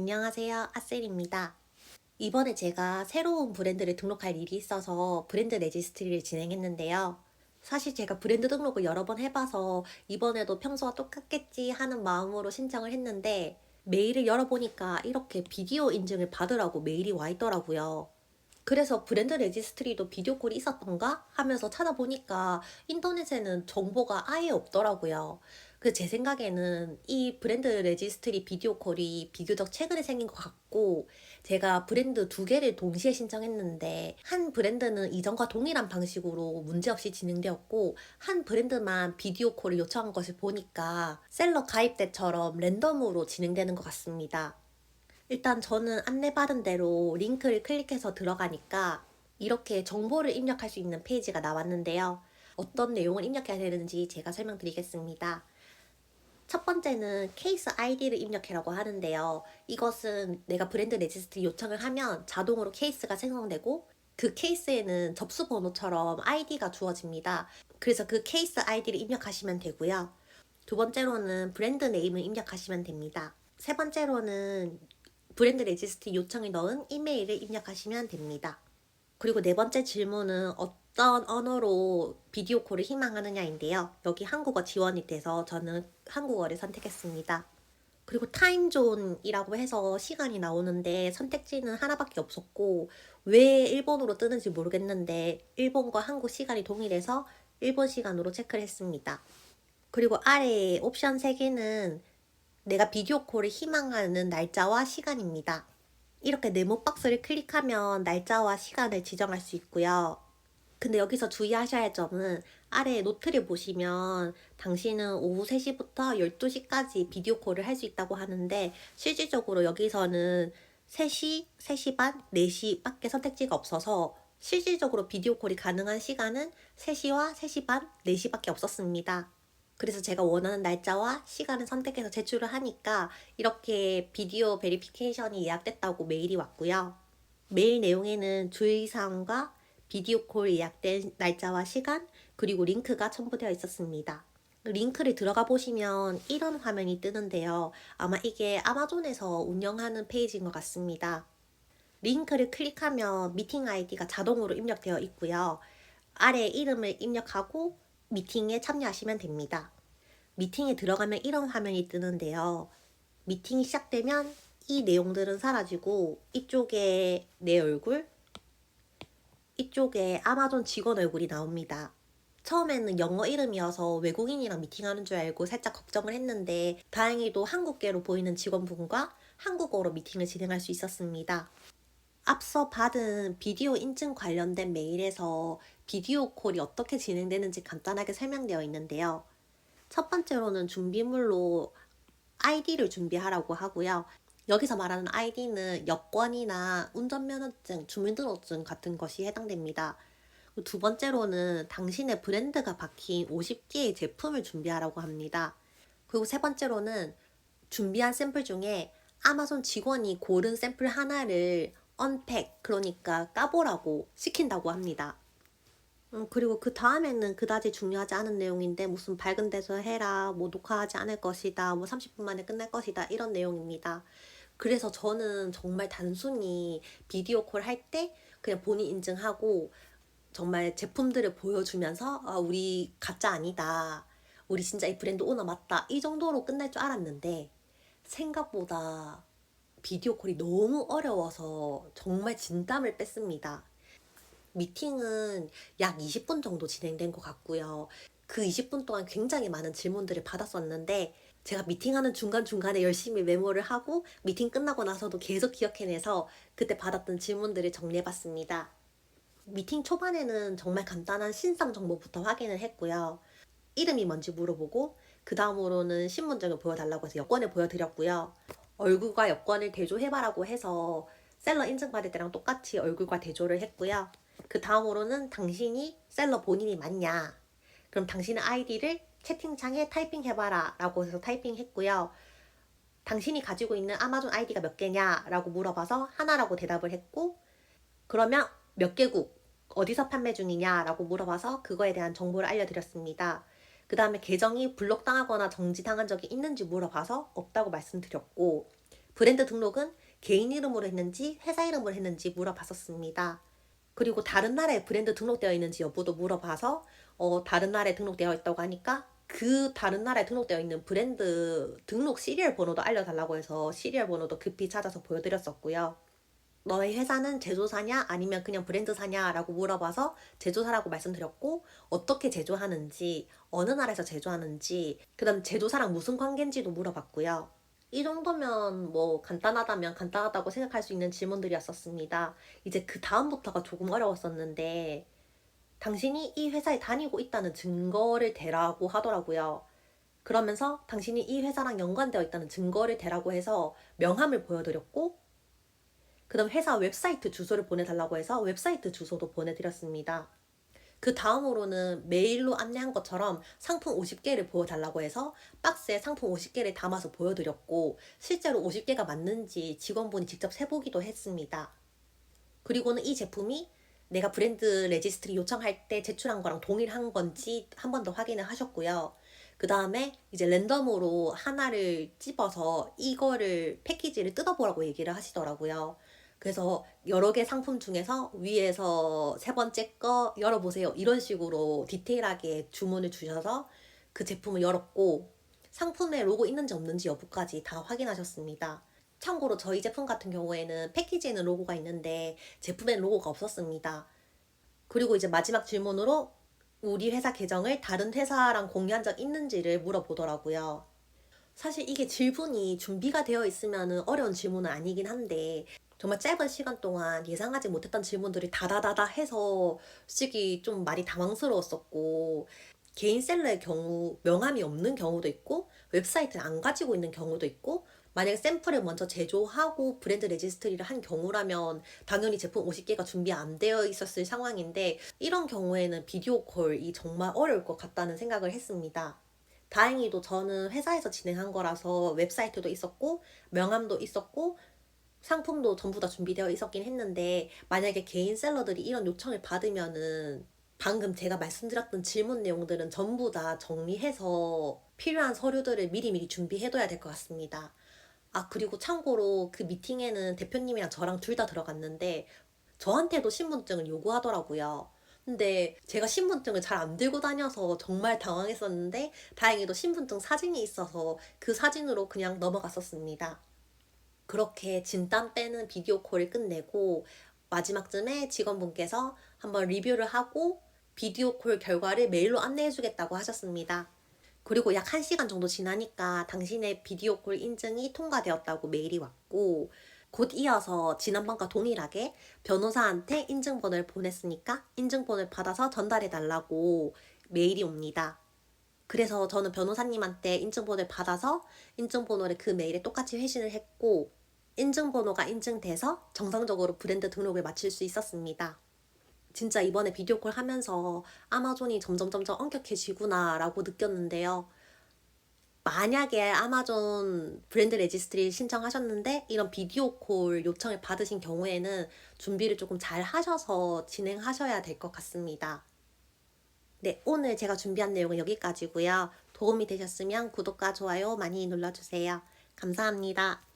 안녕하세요. 아셀입니다. 이번에 제가 새로운 브랜드를 등록할 일이 있어서 브랜드 레지스트리를 진행했는데요. 사실 제가 브랜드 등록을 여러 번 해봐서 이번에도 평소와 똑같겠지 하는 마음으로 신청을 했는데 메일을 열어보니까 이렇게 비디오 인증을 받으라고 메일이 와 있더라고요. 그래서 브랜드 레지스트리도 비디오 콜이 있었던가 하면서 찾아보니까 인터넷에는 정보가 아예 없더라고요. 그 제 생각에는 이 브랜드 레지스트리 비디오 콜이 비교적 최근에 생긴 것 같고 제가 브랜드 두 개를 동시에 신청했는데 한 브랜드는 이전과 동일한 방식으로 문제없이 진행되었고 한 브랜드만 비디오 콜을 요청한 것을 보니까 셀러 가입 때처럼 랜덤으로 진행되는 것 같습니다. 일단 저는 안내 받은 대로 링크를 클릭해서 들어가니까 이렇게 정보를 입력할 수 있는 페이지가 나왔는데요. 어떤 내용을 입력해야 되는지 제가 설명드리겠습니다. 첫 번째는 케이스 아이디를 입력해라고 하는데요. 이것은 내가 브랜드 레지스트 요청을 하면 자동으로 케이스가 생성되고 그 케이스에는 접수 번호처럼 아이디가 주어집니다. 그래서 그 케이스 아이디를 입력하시면 되고요. 두 번째로는 브랜드 네임을 입력하시면 됩니다. 세 번째로는 브랜드 레지스트 요청을 넣은 이메일을 입력하시면 됩니다. 그리고 네 번째 질문은 어떤 언어로 비디오 콜을 희망하느냐인데요. 여기 한국어 지원이 돼서 저는 한국어를 선택했습니다. 그리고 타임존이라고 해서 시간이 나오는데 선택지는 하나밖에 없었고 왜 일본어로 뜨는지 모르겠는데 일본과 한국 시간이 동일해서 일본 시간으로 체크를 했습니다. 그리고 아래 옵션 3개는 내가 비디오 콜을 희망하는 날짜와 시간입니다. 이렇게 네모 박스를 클릭하면 날짜와 시간을 지정할 수 있고요. 근데 여기서 주의하셔야 할 점은 아래 노트를 보시면 당신은 오후 3시부터 12시까지 비디오 콜을 할 수 있다고 하는데 실질적으로 여기서는 3시, 3시 반, 4시 밖에 선택지가 없어서 실질적으로 비디오 콜이 가능한 시간은 3시와 3시 반, 4시밖에 없었습니다. 그래서 제가 원하는 날짜와 시간을 선택해서 제출을 하니까 이렇게 비디오 베리피케이션이 예약됐다고 메일이 왔고요. 메일 내용에는 주의사항과 비디오 콜 예약된 날짜와 시간, 그리고 링크가 첨부되어 있었습니다. 링크를 들어가 보시면 이런 화면이 뜨는데요. 아마 이게 아마존에서 운영하는 페이지인 것 같습니다. 링크를 클릭하면 미팅 아이디가 자동으로 입력되어 있고요. 아래 이름을 입력하고 미팅에 참여하시면 됩니다. 미팅에 들어가면 이런 화면이 뜨는데요. 미팅이 시작되면 이 내용들은 사라지고 이쪽에 내 얼굴, 이쪽에 아마존 직원 얼굴이 나옵니다. 처음에는 영어 이름이어서 외국인이랑 미팅하는 줄 알고 살짝 걱정을 했는데 다행히도 한국계로 보이는 직원분과 한국어로 미팅을 진행할 수 있었습니다. 앞서 받은 비디오 인증 관련된 메일에서 비디오 콜이 어떻게 진행되는지 간단하게 설명되어 있는데요. 첫 번째로는 준비물로 아이디를 준비하라고 하고요. 여기서 말하는 아이디는 여권이나 운전면허증, 주민등록증 같은 것이 해당됩니다. 두 번째로는 당신의 브랜드가 박힌 50개의 제품을 준비하라고 합니다. 그리고 세 번째로는 준비한 샘플 중에 아마존 직원이 고른 샘플 하나를 언팩, 그러니까 까보라고 시킨다고 합니다. 음, 그리고 그 다음에는 그다지 중요하지 않은 내용인데 무슨 밝은 데서 해라, 뭐 녹화하지 않을 것이다, 뭐 30분 만에 끝날 것이다 이런 내용입니다. 그래서 저는 정말 단순히 비디오 콜 할 때 그냥 본인 인증하고 정말 제품들을 보여주면서 아, 우리 가짜 아니다. 우리 진짜 이 브랜드 오너 맞다. 이 정도로 끝날 줄 알았는데 생각보다 비디오 콜이 너무 어려워서 정말 진땀을 뺐습니다. 미팅은 약 20분 정도 진행된 것 같고요. 그 20분 동안 굉장히 많은 질문들을 받았었는데 제가 미팅하는 중간중간에 열심히 메모를 하고 미팅 끝나고 나서도 계속 기억해내서 그때 받았던 질문들을 정리해봤습니다. 미팅 초반에는 정말 간단한 신상 정보부터 확인을 했고요. 이름이 뭔지 물어보고 그 다음으로는 신분증을 보여달라고 해서 여권을 보여드렸고요. 얼굴과 여권을 대조해봐라고 해서 셀러 인증받을 때랑 똑같이 얼굴과 대조를 했고요. 그 다음으로는 당신이 셀러 본인이 맞냐. 그럼 당신의 아이디를 채팅창에 타이핑해봐라 라고 해서 타이핑했고요. 당신이 가지고 있는 아마존 아이디가 몇 개냐 라고 물어봐서 하나라고 대답을 했고 그러면 몇 개국 어디서 판매 중이냐 라고 물어봐서 그거에 대한 정보를 알려드렸습니다. 그 다음에 계정이 블록당하거나 정지당한 적이 있는지 물어봐서 없다고 말씀드렸고 브랜드 등록은 개인 이름으로 했는지 회사 이름으로 했는지 물어봤었습니다. 그리고 다른 나라에 브랜드 등록되어 있는지 여부도 물어봐서 어, 다른 나라에 등록되어 있다고 하니까 그 다른 나라에 등록되어 있는 브랜드 등록 시리얼 번호도 알려달라고 해서 시리얼 번호도 급히 찾아서 보여드렸었고요. 너의 회사는 제조사냐 아니면 그냥 브랜드사냐라고 물어봐서 제조사라고 말씀드렸고 어떻게 제조하는지 어느 나라에서 제조하는지 그다음 제조사랑 무슨 관계인지도 물어봤고요. 이 정도면 뭐 간단하다면 간단하다고 생각할 수 있는 질문들이었었습니다. 이제 그 다음부터가 조금 어려웠었는데 당신이 이 회사에 다니고 있다는 증거를 대라고 하더라고요. 그러면서 당신이 이 회사랑 연관되어 있다는 증거를 대라고 해서 명함을 보여드렸고 그다음 회사 웹사이트 주소를 보내달라고 해서 웹사이트 주소도 보내드렸습니다. 그 다음으로는 메일로 안내한 것처럼 상품 50개를 보여달라고 해서 박스에 상품 50개를 담아서 보여드렸고 실제로 50개가 맞는지 직원분이 직접 세보기도 했습니다. 그리고는 이 제품이 내가 브랜드 레지스트리 요청할 때 제출한 거랑 동일한 건지 한 번 더 확인을 하셨고요. 그 다음에 이제 랜덤으로 하나를 찝어서 이거를 패키지를 뜯어보라고 얘기를 하시더라고요. 그래서 여러 개 상품 중에서 위에서 세 번째 거 열어보세요. 이런 식으로 디테일하게 주문을 주셔서 그 제품을 열었고 상품에 로고 있는지 없는지 여부까지 다 확인하셨습니다. 참고로 저희 제품 같은 경우에는 패키지에는 로고가 있는데 제품엔 로고가 없었습니다. 그리고 이제 마지막 질문으로 우리 회사 계정을 다른 회사랑 공유한 적 있는지를 물어보더라고요. 사실 이게 질문이 준비가 되어 있으면 어려운 질문은 아니긴 한데 정말 짧은 시간 동안 예상하지 못했던 질문들이 다다다다 해서 솔직히 좀 많이 당황스러웠었고 개인 셀러의 경우 명함이 없는 경우도 있고 웹사이트를 안 가지고 있는 경우도 있고 만약에 샘플을 먼저 제조하고 브랜드 레지스트리를 한 경우라면 당연히 제품 50개가 준비 안 되어 있었을 상황인데 이런 경우에는 비디오 콜이 정말 어려울 것 같다는 생각을 했습니다. 다행히도 저는 회사에서 진행한 거라서 웹사이트도 있었고 명함도 있었고 상품도 전부 다 준비되어 있었긴 했는데 만약에 개인 셀러들이 이런 요청을 받으면은 방금 제가 말씀드렸던 질문 내용들은 전부 다 정리해서 필요한 서류들을 미리미리 준비해둬야 될 것 같습니다. 아, 그리고 참고로 그 미팅에는 대표님이랑 저랑 둘 다 들어갔는데 저한테도 신분증을 요구하더라고요. 근데 제가 신분증을 잘 안 들고 다녀서 정말 당황했었는데 다행히도 신분증 사진이 있어서 그 사진으로 그냥 넘어갔었습니다. 그렇게 진땀 빼는 비디오 콜을 끝내고 마지막쯤에 직원분께서 한번 리뷰를 하고 비디오 콜 결과를 메일로 안내해 주겠다고 하셨습니다. 그리고 약 1시간 정도 지나니까 당신의 비디오 콜 인증이 통과되었다고 메일이 왔고 곧 이어서 지난번과 동일하게 변호사한테 인증번호를 보냈으니까 인증번호를 받아서 전달해 달라고 메일이 옵니다. 그래서 저는 변호사님한테 인증번호를 받아서 인증번호를 그 메일에 똑같이 회신을 했고 인증번호가 인증돼서 정상적으로 브랜드 등록을 마칠 수 있었습니다. 진짜 이번에 비디오 콜 하면서 아마존이 점점 점점 엄격해지구나라고 느꼈는데요. 만약에 아마존 브랜드 레지스트리 신청하셨는데 이런 비디오 콜 요청을 받으신 경우에는 준비를 조금 잘 하셔서 진행하셔야 될 것 같습니다. 네, 오늘 제가 준비한 내용은 여기까지고요. 도움이 되셨으면 구독과 좋아요 많이 눌러주세요. 감사합니다.